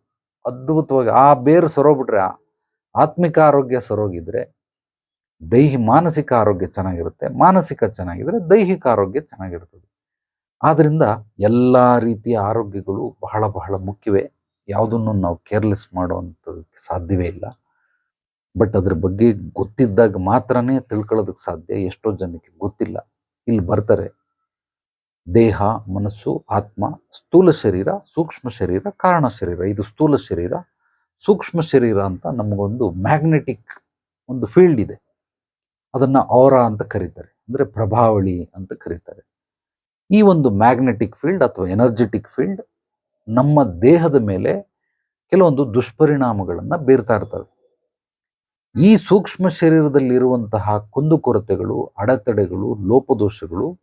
ಅದ್ಭುತವಾಗಿ ಆ ಬೇರು ಸರೋಗ್ಬಿಟ್ರೆ ಆತ್ಮಿಕ ಆರೋಗ್ಯ ಸರೋಗಿದ್ರೆ ದೈಹಿ ಮಾನಸಿಕ ಆರೋಗ್ಯ ಚೆನ್ನಾಗಿರುತ್ತೆ, ಮಾನಸಿಕ ಚೆನ್ನಾಗಿದ್ರೆ ದೈಹಿಕ ಆರೋಗ್ಯ ಚೆನ್ನಾಗಿರ್ತದೆ. ಆದ್ದರಿಂದ ಎಲ್ಲ ರೀತಿಯ ಆರೋಗ್ಯಗಳು ಬಹಳ ಬಹಳ ಮುಖ್ಯವೇ. ಯಾವುದನ್ನು ನಾವು ಕೇರ್ಲೆಸ್ ಮಾಡುವಂಥದಕ್ಕೆ ಸಾಧ್ಯವೇ ಇಲ್ಲ. ಬಟ್ ಅದ್ರ ಬಗ್ಗೆ ಗೊತ್ತಿದ್ದಾಗ ಮಾತ್ರನೇ ತಿಳ್ಕೊಳ್ಳೋದಕ್ಕೆ ಸಾಧ್ಯ, ಎಷ್ಟೋ ಜನಕ್ಕೆ ಗೊತ್ತಿಲ್ಲ. ಇಲ್ಲಿ ಬರ್ತಾರೆ. ದೇಹ, ಮನಸ್ಸು, ಆತ್ಮ, ಸ್ಥೂಲ ಶರೀರ, ಸೂಕ್ಷ್ಮ ಶರೀರ, ಕಾರಣ ಶರೀರ. ಇದು ಸ್ಥೂಲ ಶರೀರ. ಸೂಕ್ಷ್ಮ ಶರೀರ ಅಂತ ನಮಗೊಂದು ಮ್ಯಾಗ್ನೆಟಿಕ್ ಒಂದು ಫೀಲ್ಡ್ ಇದೆ. ಅದನ್ನ ಔರ ಅಂತ ಕರೀತಾರೆ. ಅಂದ್ರೆ ಪ್ರಭಾವಳಿ ಅಂತ ಕರೀತಾರೆ. ಈ ಒಂದು ಮ್ಯಾಗ್ನೆಟಿಕ್ ಫೀಲ್ಡ್ ಅಥವಾ ಎನರ್ಜೆಟಿಕ್ ಫೀಲ್ಡ್ ನಮ್ಮ ದೇಹದ ಮೇಲೆ ಕೆಲವೊಂದು ದುಷ್ಪರಿಣಾಮಗಳನ್ನ ಬೀರ್ತಾ ಇರ್ತವೆ. ಈ ಸೂಕ್ಷ್ಮ ಶರೀರದಲ್ಲಿರುವಂತಹ ಕುಂದುಕೊರತೆಗಳು, ಅಡೆತಡೆಗಳು, ಲೋಪದೋಷಗಳು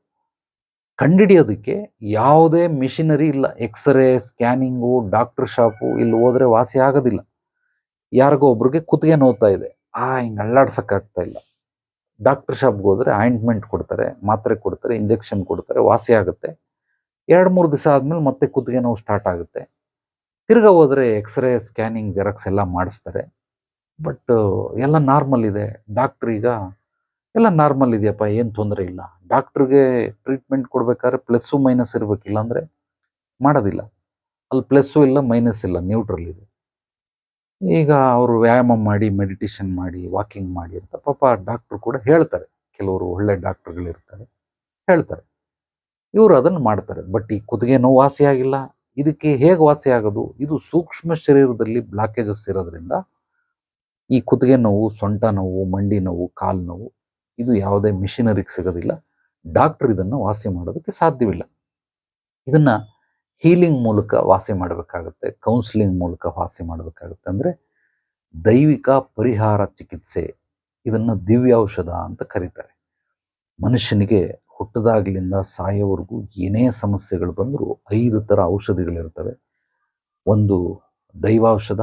ಕಂಡಿಡಿಯೋದಕ್ಕೆ ಯಾವುದೇ ಮಿಷಿನರಿ ಇಲ್ಲ. ಎಕ್ಸ್ರೇ ಸ್ಕ್ಯಾನಿಂಗು ಡಾಕ್ಟರ್ ಶಾಪು ಇಲ್ಲಿ ಹೋದರೆ ವಾಸಿ ಆಗೋದಿಲ್ಲ. ಯಾರಿಗೋ ಒಬ್ರಿಗೆ ಕುತ್ತಿಗೆ ನೋವ್ತಾ ಇದೆ. ಆ, ಹಿಂಗೆ ಅಲ್ಲಾಡ್ಸೋಕ್ಕಾಗ್ತಾ ಇಲ್ಲ. ಡಾಕ್ಟರ್ ಶಾಪ್ಗೆ ಹೋದರೆ ಆಯಿಂಟ್ಮೆಂಟ್ ಕೊಡ್ತಾರೆ, ಮಾತ್ರೆ ಕೊಡ್ತಾರೆ ಇಂಜೆಕ್ಷನ್ ಕೊಡ್ತಾರೆ, ವಾಸಿ ಆಗುತ್ತೆ. ಎರಡು, ಮೂರು ದಿವಸ ಆದಮೇಲೆ ಮತ್ತೆ ಕುತ್ತಿಗೆ ನೋವು ಸ್ಟಾರ್ಟ್ ಆಗುತ್ತೆ. ತಿರ್ಗಾ ಹೋದರೆ ಎಕ್ಸ್ರೇ ಸ್ಕ್ಯಾನಿಂಗ್ ಜೆರಾಕ್ಸ್ ಎಲ್ಲ ಮಾಡಿಸ್ತಾರೆ. ಬಟ್ ಎಲ್ಲ ನಾರ್ಮಲ್ ಇದೆ. ಡಾಕ್ಟ್ರ್ ಈಗ, ಎಲ್ಲ ನಾರ್ಮಲ್ ಇದೆಯಪ್ಪ, ಏನು ತೊಂದರೆ ಇಲ್ಲ. ಡಾಕ್ಟ್ರಿಗೆ ಟ್ರೀಟ್ಮೆಂಟ್ ಕೊಡ್ಬೇಕಾದ್ರೆ ಪ್ಲಸ್ಸು ಮೈನಸ್ ಇರಬೇಕಿಲ್ಲ ಅಂದರೆ ಮಾಡೋದಿಲ್ಲ. ಅಲ್ಲಿ ಪ್ಲಸ್ಸು ಇಲ್ಲ ಮೈನಸ್ ಇಲ್ಲ ನ್ಯೂಟ್ರಲ್ ಇದೆ. ಈಗ ಅವರು ವ್ಯಾಯಾಮ ಮಾಡಿ ಮೆಡಿಟೇಷನ್ ಮಾಡಿ ವಾಕಿಂಗ್ ಮಾಡಿ ಅಂತ ಪಾಪ ಡಾಕ್ಟ್ರು ಕೂಡ ಹೇಳ್ತಾರೆ. ಕೆಲವರು ಒಳ್ಳೆ ಡಾಕ್ಟ್ರುಗಳಿರ್ತಾರೆ ಹೇಳ್ತಾರೆ. ಇವರು ಅದನ್ನು ಮಾಡ್ತಾರೆ. ಬಟ್ ಈ ಕುತ್ತಿಗೆ ನೋವು ವಾಸಿ ಇದಕ್ಕೆ ಹೇಗೆ ವಾಸಿ ಇದು ಸೂಕ್ಷ್ಮ ಶರೀರದಲ್ಲಿ ಬ್ಲಾಕೇಜಸ್ ಇರೋದ್ರಿಂದ ಈ ಕುತ್ತಿಗೆ ನೋವು, ಸೊಂಟ ನೋವು, ಮಂಡಿ ನೋವು, ಕಾಲು ನೋವು, ಇದು ಯಾವುದೇ ಮಿಷಿನರಿಗೆ ಸಿಗೋದಿಲ್ಲ. ಡಾಕ್ಟರ್ ಇದನ್ನು ವಾಸಿ ಮಾಡೋದಕ್ಕೆ ಸಾಧ್ಯವಿಲ್ಲ. ಇದನ್ನ ಹೀಲಿಂಗ್ ಮೂಲಕ ವಾಸಿ ಮಾಡಬೇಕಾಗುತ್ತೆ, ಕೌನ್ಸಿಲಿಂಗ್ ಮೂಲಕ ವಾಸಿ ಮಾಡಬೇಕಾಗುತ್ತೆ ಅಂದ್ರೆ ದೈವಿಕ ಪರಿಹಾರ ಚಿಕಿತ್ಸೆ, ಇದನ್ನ ದಿವ್ಯೌಷಧ ಅಂತ ಕರೀತಾರೆ. ಮನುಷ್ಯನಿಗೆ ಹುಟ್ಟದಾಗ್ಲಿಂದ ಸಾಯೋವರೆಗೂ ಏನೇ ಸಮಸ್ಯೆಗಳು ಬಂದರೂ ಐದು ಥರ ಔಷಧಿಗಳಿರ್ತವೆ. ಒಂದು ದೈವಾೌಷಧ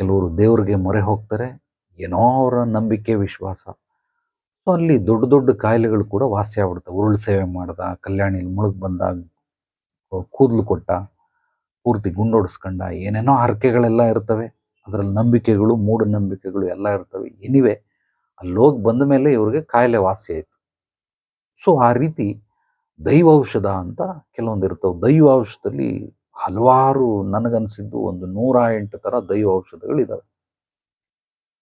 ಕೆಲವರು ದೇವರಿಗೆ ಮೊರೆ ಹೋಗ್ತಾರೆ, ಏನೋ ಅವರ ನಂಬಿಕೆ, ವಿಶ್ವಾಸ. ಸೊ ಅಲ್ಲಿ ದೊಡ್ಡ ದೊಡ್ಡ ಕಾಯಿಲೆಗಳು ಕೂಡ ವಾಸಿ ಉರುಳು ಸೇವೆ ಮಾಡ್ದ, ಕಲ್ಯಾಣಿಲಿ ಮುಳುಗ್ ಬಂದ ಕೂದಲು ಕೊಟ್ಟ, ಪೂರ್ತಿ ಗುಂಡೋಡಿಸ್ಕೊಂಡ, ಏನೇನೋ ಹರಕೆಗಳೆಲ್ಲ ಇರ್ತವೆ. ಅದರಲ್ಲಿ ನಂಬಿಕೆಗಳು ಮೂಢನಂಬಿಕೆಗಳು ಎಲ್ಲ ಇರ್ತವೆ. ಎನಿವೆ ಅಲ್ಲೋಗಿ ಬಂದ ಮೇಲೆ ಇವ್ರಿಗೆ ಕಾಯಿಲೆ ವಾಸಿ ಆಯಿತು. ಸೊ ಆ ರೀತಿ ದೈವ ಔಷಧ ಅಂತ ಕೆಲವೊಂದು ಇರ್ತವೆ ದೈವ ಔಷಧದಲ್ಲಿ ಹಲವಾರು ನನಗನ್ಸಿದ್ದು ಒಂದು ನೂರ ಎಂಟು ಥರ ದೈವ ಔಷಧಗಳಿದಾವೆ.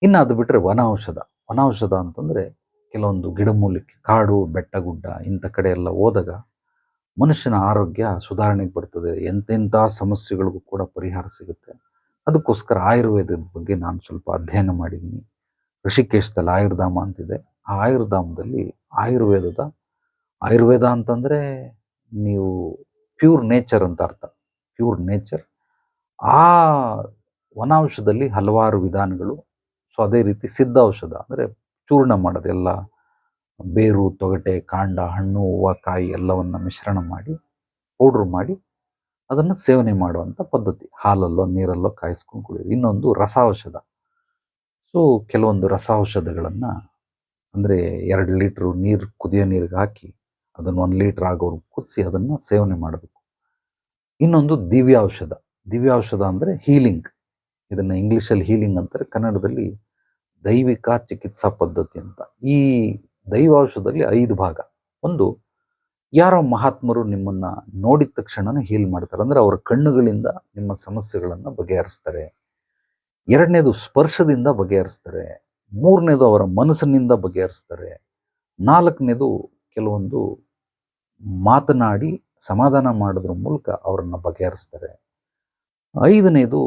ಇನ್ನು ಅದು ಬಿಟ್ಟರೆ ವನ ವನೌಷಧ ವನ ಔಷಧ ಅಂತಂದರೆ ಕೆಲವೊಂದು ಗಿಡಮೂಲಿಕೆ ಕಾಡು, ಬೆಟ್ಟ, ಗುಡ್ಡ ಇಂಥ ಕಡೆ ಎಲ್ಲ ಹೋದಾಗ ಮನುಷ್ಯನ ಆರೋಗ್ಯ ಸುಧಾರಣೆಗೆ ಬರ್ತದೆ. ಎಂತೆಂಥ ಸಮಸ್ಯೆಗಳಿಗೂ ಕೂಡ ಪರಿಹಾರ ಸಿಗುತ್ತೆ. ಅದಕ್ಕೋಸ್ಕರ ಆಯುರ್ವೇದದ ಬಗ್ಗೆ ನಾನು ಸ್ವಲ್ಪ ಅಧ್ಯಯನ ಮಾಡಿದ್ದೀನಿ ಋಷಿಕೇಶದಲ್ಲಿ ಆಯುರ್ಧಾಮ ಅಂತಿದೆ. ಆ ಆಯುರ್ಧಾಮದಲ್ಲಿ ಆಯುರ್ವೇದದ, ಆಯುರ್ವೇದ ಅಂತಂದರೆ ನೀವು ಪ್ಯೂರ್ ನೇಚರ್ ಅಂತ ಅರ್ಥ. Pure nature. ಆ ವನಾಂಶದಲ್ಲಿ ಹಲವಾರು ವಿಧಾನಗಳು. ಸೊ, ಅದೇ ರೀತಿ ಸಿದ್ಧ ಔಷಧ ಅಂದರೆ ಚೂರ್ಣ ಮಾಡೋದು, ಎಲ್ಲ ಬೇರು, ತೊಗಟೆ, ಕಾಂಡ, ಹಣ್ಣು, ಹೂವು, ಕಾಯಿ ಎಲ್ಲವನ್ನು ಮಿಶ್ರಣ ಮಾಡಿ ಪೌಡ್ರ್ ಮಾಡಿ ಅದನ್ನು ಸೇವನೆ ಮಾಡುವಂಥ ಪದ್ಧತಿ. ಹಾಲಲ್ಲೋ, ನೀರಲ್ಲೋ ಕಾಯಿಸ್ಕೊಂಡು ಕುಡಿಯೋದು ಇನ್ನೊಂದು ರಸ ಔಷಧ ಸೊ, ಕೆಲವೊಂದು ರಸ ಔಷಧಗಳನ್ನು ಅಂದರೆ ಎರಡು ಲೀಟ್ರು ನೀರು ಕುದಿಯೋ ನೀರಿಗೆ ಹಾಕಿ ಅದನ್ನು ಒಂದು ಲೀಟ್ರ್ ಆಗೋರು ಕುದಿಸಿ ಅದನ್ನು ಸೇವನೆ ಮಾಡಬೇಕು ಇನ್ನೊಂದು ದಿವ್ಯ ಔಷಧ ದಿವ್ಯ ಔಷಧ ಅಂದರೆ ಹೀಲಿಂಗ್. ಇದನ್ನು ಇಂಗ್ಲೀಷಲ್ಲಿ ಹೀಲಿಂಗ್ ಅಂತಾರೆ, ಕನ್ನಡದಲ್ಲಿ ದೈವಿಕ ಚಿಕಿತ್ಸಾ ಪದ್ಧತಿ ಅಂತ. ಈ ದೈವ ಔಷಧದಲ್ಲಿ ಐದು ಭಾಗ. ಒಂದು, ಯಾರೋ ಮಹಾತ್ಮರು ನಿಮ್ಮನ್ನ ನೋಡಿದ ತಕ್ಷಣನೇ ಹೀಲ್ ಮಾಡ್ತಾರೆ. ಅಂದ್ರೆ ಅವರ ಕಣ್ಣುಗಳಿಂದ ನಿಮ್ಮ ಸಮಸ್ಯೆಗಳನ್ನು ಬಗೆಹರಿಸ್ತಾರೆ. ಎರಡನೇದು, ಸ್ಪರ್ಶದಿಂದ ಬಗೆಹರಿಸ್ತಾರೆ. ಮೂರನೇದು, ಅವರ ಮನಸ್ಸಿನಿಂದ ಬಗೆಹರಿಸ್ತಾರೆ. ನಾಲ್ಕನೇದು, ಕೆಲವೊಂದು ಮಾತನಾಡಿ ಸಮಾಧಾನ ಮಾಡೋದ್ರ ಮೂಲಕ ಅವರನ್ನು ಬಗೆಹರಿಸ್ತಾರೆ. ಐದನೇದು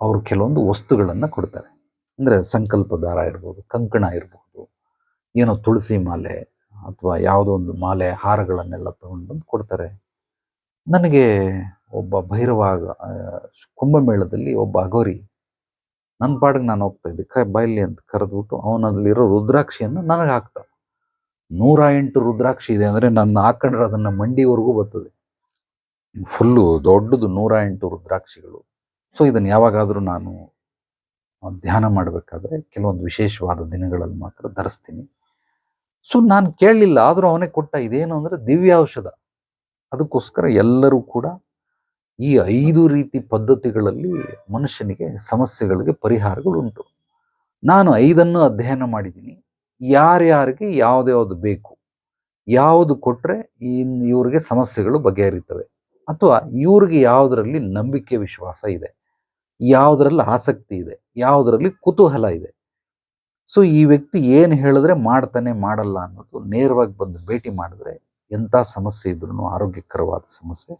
ಅವರು ಕೆಲವೊಂದು ವಸ್ತುಗಳನ್ನು ಕೊಡ್ತಾರೆ. ಅಂದರೆ ಸಂಕಲ್ಪ ದಾರ ಇರ್ಬೋದು, ಕಂಕಣ ಇರ್ಬೋದು, ಏನೋ ತುಳಸಿ ಮಾಲೆ ಅಥವಾ ಯಾವುದೋ ಒಂದು ಮಾಲೆ ಹಾರಗಳನ್ನೆಲ್ಲ ತಗೊಂಡು ಬಂದು ಕೊಡ್ತಾರೆ. ನನಗೆ ಒಬ್ಬ ಭೈರವ ಕುಂಭಮೇಳದಲ್ಲಿ ಒಬ್ಬ ಅಗೋರಿ ನನ್ನ ಪಾಡಿಗೆ ನಾನು ಹೋಗ್ತಾ ಇದ್ದೆ. ಕ, ಬೈಲಿ ಅಂತ ಕರೆದ್ಬಿಟ್ಟು ಅವನಲ್ಲಿರೋ ರುದ್ರಾಕ್ಷಿಯನ್ನು ನನಗೆ ಹಾಕ್ತ ನೂರ ಎಂಟು ರುದ್ರಾಕ್ಷಿ ಇದೆ ಅಂದರೆ ನನ್ನ ಹಾಕೊಂಡ್ರೆ ಅದನ್ನು ಮಂಡಿವರೆಗೂ ಬರ್ತದೆ. ಫುಲ್ಲು ದೊಡ್ಡದು ನೂರ ಎಂಟು ರುದ್ರಾಕ್ಷಿಗಳು. ಸೊ ಇದನ್ನು ಯಾವಾಗಾದರೂ ನಾನು ಧ್ಯಾನ ಮಾಡಬೇಕಾದ್ರೆ ಕೆಲವೊಂದು ವಿಶೇಷವಾದ ದಿನಗಳಲ್ಲಿ ಮಾತ್ರ ಧರಿಸ್ತೀನಿ. ಸೊ ನಾನು ಕೇಳಲಿಲ್ಲ, ಆದರೂ ಅವನೇ ಕೊಟ್ಟ ಇದೇನು ಅಂದರೆ ದಿವ್ಯ ಔಷಧ ಅದಕ್ಕೋಸ್ಕರ ಎಲ್ಲರೂ ಕೂಡ ಈ ಐದು ರೀತಿ ಪದ್ಧತಿಗಳಲ್ಲಿ ಮನುಷ್ಯನಿಗೆ ಸಮಸ್ಯೆಗಳಿಗೆ ಪರಿಹಾರಗಳುಂಟು. ನಾನು ಐದನ್ನು ಅಧ್ಯಯನ ಮಾಡಿದ್ದೀನಿ. ಯಾರ್ಯಾರಿಗೆ ಯಾವ್ದ್ಯಾವ್ದು ಬೇಕು, ಯಾವುದು ಕೊಟ್ಟರೆ ಇನ್ ಇವ್ರಿಗೆ ಸಮಸ್ಯೆಗಳು ಬಗೆಹರಿತವೆ. ಅಥವಾ ಇವ್ರಿಗೆ ಯಾವುದರಲ್ಲಿ ನಂಬಿಕೆ ವಿಶ್ವಾಸ ಇದೆ, ಯಾವುದರಲ್ಲಿ ಆಸಕ್ತಿ ಇದೆ, ಯಾವುದರಲ್ಲಿ ಕುತೂಹಲ ಇದೆ. ಸೊ, ಈ ವ್ಯಕ್ತಿ ಏನು ಹೇಳಿದ್ರೆ ಮಾಡ್ತಾನೆ, ಮಾಡಲ್ಲ ಅನ್ನೋದು ನೇರವಾಗಿ ಬಂದು ಭೇಟಿ ಮಾಡಿದ್ರೆ ಎಂಥ ಸಮಸ್ಯೆ ಇದ್ರೂ ಆರೋಗ್ಯಕರವಾದ ಸಮಸ್ಯೆ.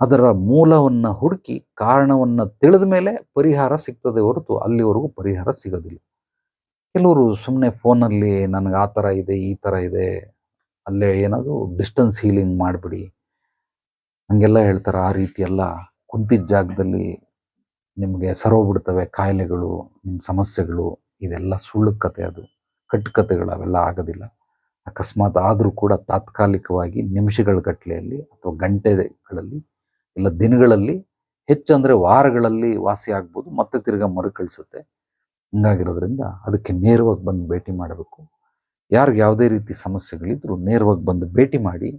ಅದರ ಮೂಲವನ್ನು ಹುಡುಕಿ ಕಾರಣವನ್ನು ತಿಳಿದ ಮೇಲೆ ಪರಿಹಾರ ಸಿಗ್ತದೆ ಹೊರತು ಅಲ್ಲಿವರೆಗೂ ಪರಿಹಾರ ಸಿಗೋದಿಲ್ಲ. ಕೆಲವರು ಸುಮ್ಮನೆ ಫೋನಲ್ಲಿ ನನಗೆ ಆ ಥರ ಇದೆ, ಈ ಥರ ಇದೆ, ಅಲ್ಲೇ ಏನಾದ್ರು ಡಿಸ್ಟೆನ್ಸ್ ಹೀಲಿಂಗ್ ಮಾಡಿಬಿಡಿ. ಹಂಗೆಲ್ಲ ಹೇಳ್ತಾರೆ, ಆ ರೀತಿ ಎಲ್ಲ ಕುಂತಿದ್ದ ಜಾಗದಲ್ಲಿ ನಿಮಗೆ ಸರೋಗ್ಬಿಡ್ತವೆ ಕಾಯಿಲೆಗಳು ನಿಮ್ಮ ಸಮಸ್ಯೆಗಳು, ಇದೆಲ್ಲ ಸುಳ್ಳು ಕತೆ ಅದು ಕಟ್ಟುಕತೆಗಳು ಅವೆಲ್ಲ ಆಗೋದಿಲ್ಲ. ಅಕಸ್ಮಾತ್ ಆದರೂ ಕೂಡ ತಾತ್ಕಾಲಿಕವಾಗಿ ನಿಮಿಷಗಳ ಗಟ್ಟಲೆಯಲ್ಲಿ ಅಥವಾ ಗಂಟೆಗಳಲ್ಲಿ ಇಲ್ಲ ದಿನಗಳಲ್ಲಿ ಹೆಚ್ಚಂದರೆ ವಾರಗಳಲ್ಲಿ ವಾಸಿ ಆಗ್ಬೋದು, ಮತ್ತೆ ತಿರ್ಗಾ ಮರುಕಳಿಸುತ್ತೆ. ಹಿಂಗಾಗಿರೋದ್ರಿಂದ ಅದಕ್ಕೆ ನೇರವಾಗಿ ಬಂದು ಭೇಟಿ ಮಾಡಬೇಕು. ಯಾರಿಗೆ ಯಾವುದೇ ರೀತಿ ಸಮಸ್ಯೆಗಳಿದ್ರೂ ನೇರವಾಗಿ ಬಂದು ಭೇಟಿ ಮಾಡಿ,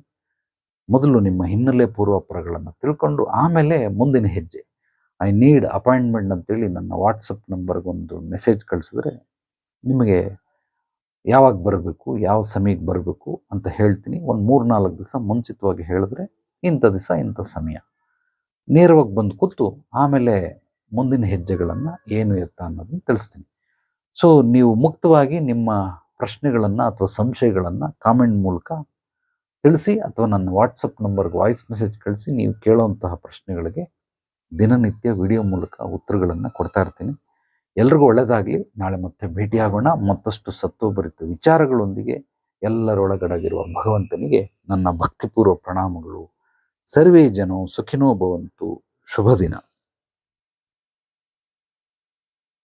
ಮೊದಲು ನಿಮ್ಮ ಹಿನ್ನೆಲೆ ಪೂರ್ವಾಪರಗಳನ್ನು ತಿಳ್ಕೊಂಡು ಆಮೇಲೆ ಮುಂದಿನ ಹೆಜ್ಜೆ. ಐ ನೀಡ್ ಅಪಾಯಿಂಟ್ಮೆಂಟ್ ಅಂತೇಳಿ ನನ್ನ ವಾಟ್ಸಪ್ ನಂಬರ್ಗೊಂದು ಮೆಸೇಜ್ ಕಳಿಸಿದ್ರೆ ನಿಮಗೆ ಯಾವಾಗ ಬರಬೇಕು, ಯಾವ ಸಮಯಕ್ಕೆ ಬರಬೇಕು ಅಂತ ಹೇಳ್ತೀನಿ. ಒಂದು ಮೂರು ನಾಲ್ಕು ದಿವಸ ಮುಂಚಿತವಾಗಿ ಹೇಳಿದ್ರೆ ಇಂಥ ದಿವಸ ಇಂಥ ಸಮಯ. ನೇರವಾಗಿ ಬಂದು ಕೂತು ಆಮೇಲೆ ಮುಂದಿನ ಹೆಜ್ಜೆಗಳನ್ನು ಏನು ಎತ್ತ ಅನ್ನೋದನ್ನು ತಿಳಿಸ್ತೀನಿ. ಸೊ ನೀವು ಮುಕ್ತವಾಗಿ ನಿಮ್ಮ ಪ್ರಶ್ನೆಗಳನ್ನು ಅಥವಾ ಸಂಶಯಗಳನ್ನು ಕಾಮೆಂಟ್ ಮೂಲಕ ತಿಳಿಸಿ ಅಥವಾ ನನ್ನ ವಾಟ್ಸಪ್ ನಂಬರ್ಗೆ ವಾಯ್ಸ್ ಮೆಸೇಜ್ ಕಳಿಸಿ ನೀವು ಕೇಳುವಂತಹ ಪ್ರಶ್ನೆಗಳಿಗೆ ದಿನನಿತ್ಯ ವಿಡಿಯೋ ಮೂಲಕ ಉತ್ತರಗಳನ್ನು ಕೊಡ್ತಾ ಇರ್ತೀನಿ. ಎಲ್ರಿಗೂ ಒಳ್ಳೆಯದಾಗಲಿ ನಾಳೆ ಮತ್ತೆ ಭೇಟಿಯಾಗೋಣ. ಮತ್ತಷ್ಟು ಸತ್ವಭರಿತ ವಿಚಾರಗಳೊಂದಿಗೆ ಎಲ್ಲರೊಳಗಡಗಿರುವ ಭಗವಂತನಿಗೆ ನನ್ನ ಭಕ್ತಿಪೂರ್ವ ಪ್ರಣಾಮಗಳು. ಸರ್ವೇ ಜನೋ ಸುಖಿನೋ ಭವಂತು. ಶುಭ ದಿನ